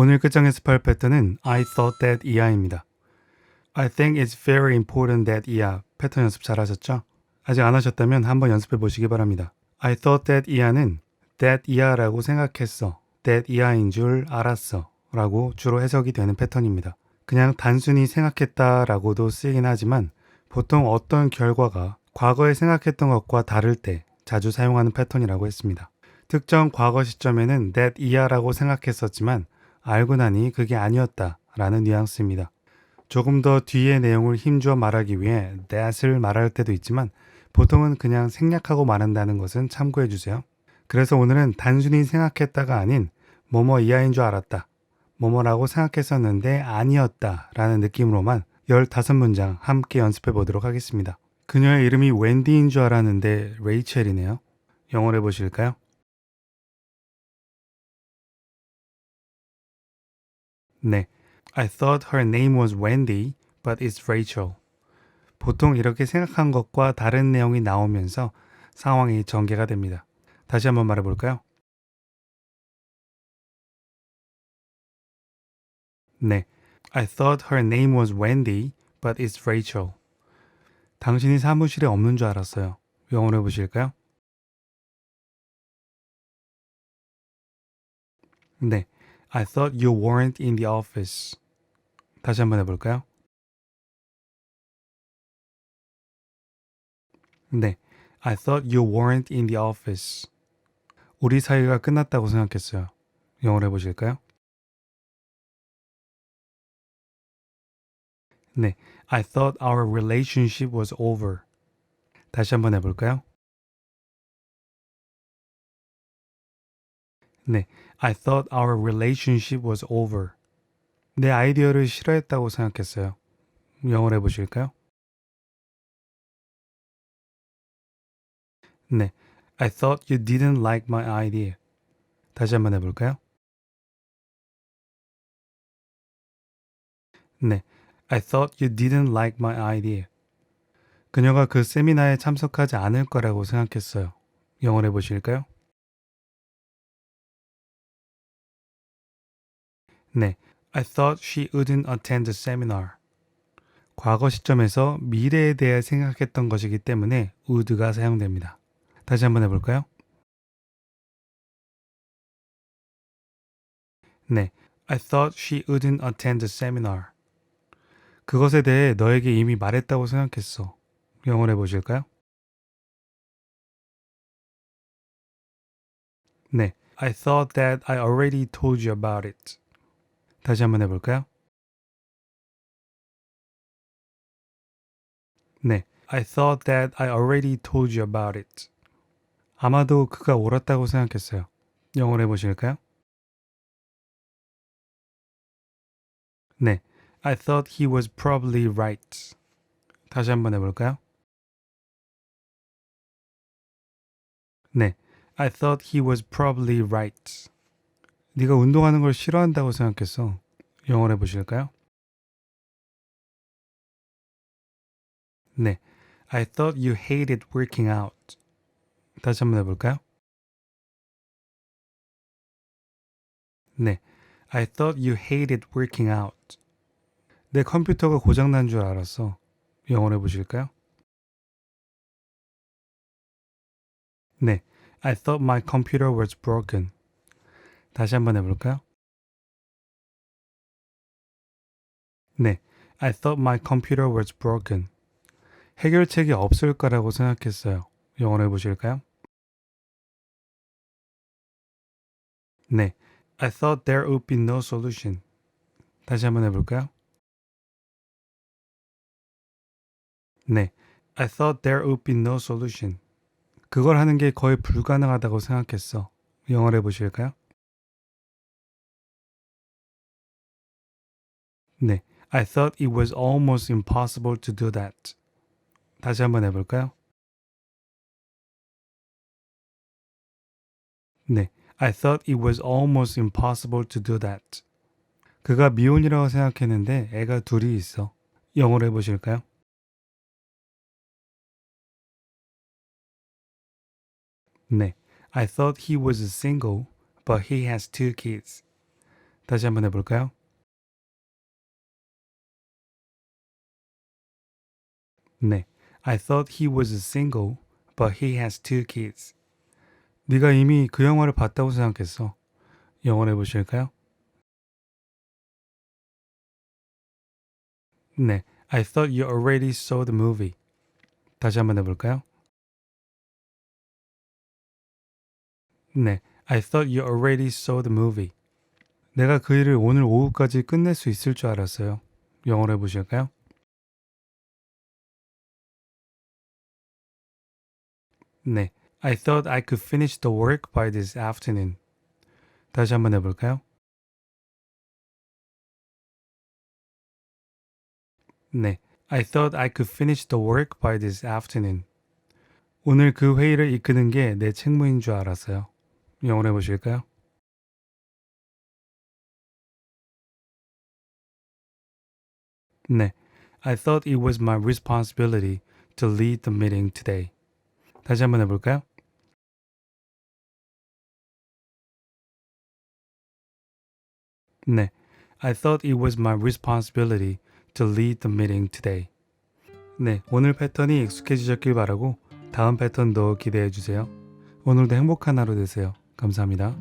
오늘 끝장 연습할 패턴은 I thought that 이하입니다. I think it's very important that 이하 패턴 연습 잘 하셨죠? 아직 안 하셨다면 한번 연습해 보시기 바랍니다. I thought that 이하는 that 이하라고 생각했어. that 이하인 줄 알았어. 라고 주로 해석이 되는 패턴입니다. 그냥 단순히 생각했다 라고도 쓰이긴 하지만 보통 어떤 결과가 과거에 생각했던 것과 다를 때 자주 사용하는 패턴이라고 했습니다. 특정 과거 시점에는 that 이하라고 생각했었지만 알고 나니 그게 아니었다 라는 뉘앙스입니다. 조금 더 뒤의 내용을 힘주어 말하기 위해 that을 말할 때도 있지만 보통은 그냥 생략하고 말한다는 것은 참고해 주세요. 그래서 오늘은 단순히 생각했다가 아닌 뭐뭐 이하인 줄 알았다. 뭐뭐라고 생각했었는데 아니었다 라는 느낌으로만 15문장 함께 연습해 보도록 하겠습니다. 그녀의 이름이 웬디인 줄 알았는데 레이첼이네요. 영어로 해보실까요? 네. I thought her name was Wendy, but it's Rachel. 보통 이렇게 생각한 것과 다른 내용이 나오면서 상황이 전개가 됩니다. 다시 한번 말해 볼까요? 네. I thought her name was Wendy, but it's Rachel. 당신이 사무실에 없는 줄 알았어요. 영어로 해보실까요? 네. I thought you weren't in the office. 다시 한번 해볼까요? 네. I thought you weren't in the office. 우리 사이가 끝났다고 생각했어요. 영어로 해보실까요? 네. I thought our relationship was over. 다시 한번 해볼까요? 네. I thought our relationship was over. 내 아이디어를 싫어했다고 생각했어요. 영어로 해보실까요? 네. I thought you didn't like my idea. 다시 한번 해볼까요? 네. I thought you didn't like my idea. 그녀가 그 세미나에 참석하지 않을 거라고 생각했어요. 영어로 해보실까요? 네. I thought she wouldn't attend the seminar. 과거 시점에서 미래에 대해 생각했던 것이기 때문에 would가 사용됩니다. 다시 한번 해볼까요? 네. I thought she wouldn't attend the seminar. 그것에 대해 너에게 이미 말했다고 생각했어. 영어로 해보실까요? 네. I thought that I already told you about it. 다시 한번 해볼까요? 네. I thought that I already told you about it. 아마도 그가 옳았다고 생각했어요. 영어로 해보실까요? 네. I thought he was probably right. 다시 한번 해볼까요? 네. I thought he was probably right. 네가 운동하는 걸 싫어한다고 생각했어. 영어로 해보실까요? 네. I thought you hated working out. 다시 한번 해볼까요? 네. I thought you hated working out. 내 컴퓨터가 고장난 줄 알았어. 영어로 해보실까요? 네. I thought my computer was broken. 다시 한번 해볼까요? 네. I thought my computer was broken. 해결책이 없을 거라고 생각했어요. 영어로 해보실까요? 네. I thought there would be no solution. 다시 한번 해볼까요? 네. I thought there would be no solution. 그걸 하는 게 거의 불가능하다고 생각했어. 영어로 해보실까요? 네. I thought it was almost impossible to do that. 다시 한번 해볼까요? 네. I thought it was almost impossible to do that. 그가 미혼이라고 생각했는데 애가 둘이 있어. 영어로 해보실까요? 네. I thought he was single, but he has two kids. 다시 한번 해볼까요? 네. I thought he was single, but he has two kids. 네가 이미 그 영화를 봤다고 생각했어. 영어로 해보실까요? 네. I thought you already saw the movie. 다시 한번 해볼까요? 네. I thought you already saw the movie. 내가 그 일을 오늘 오후까지 끝낼 수 있을 줄 알았어요. 영어로 해보실까요? 네. I thought I could finish the work by this afternoon. 다시 한번 해볼까요? 네. I thought I could finish the work by this afternoon. 오늘 그 회의를 이끄는 게 내 책무인 줄 알았어요. 영어로 해보실까요? 네. I thought it was my responsibility to lead the meeting today. 다시 한번 해볼까요? 네. I thought it was my responsibility to lead the meeting today. 네. 오늘 패턴이 익숙해지셨길 바라고 다음 패턴도 기대해 주세요. 오늘도 행복한 하루 되세요. 감사합니다.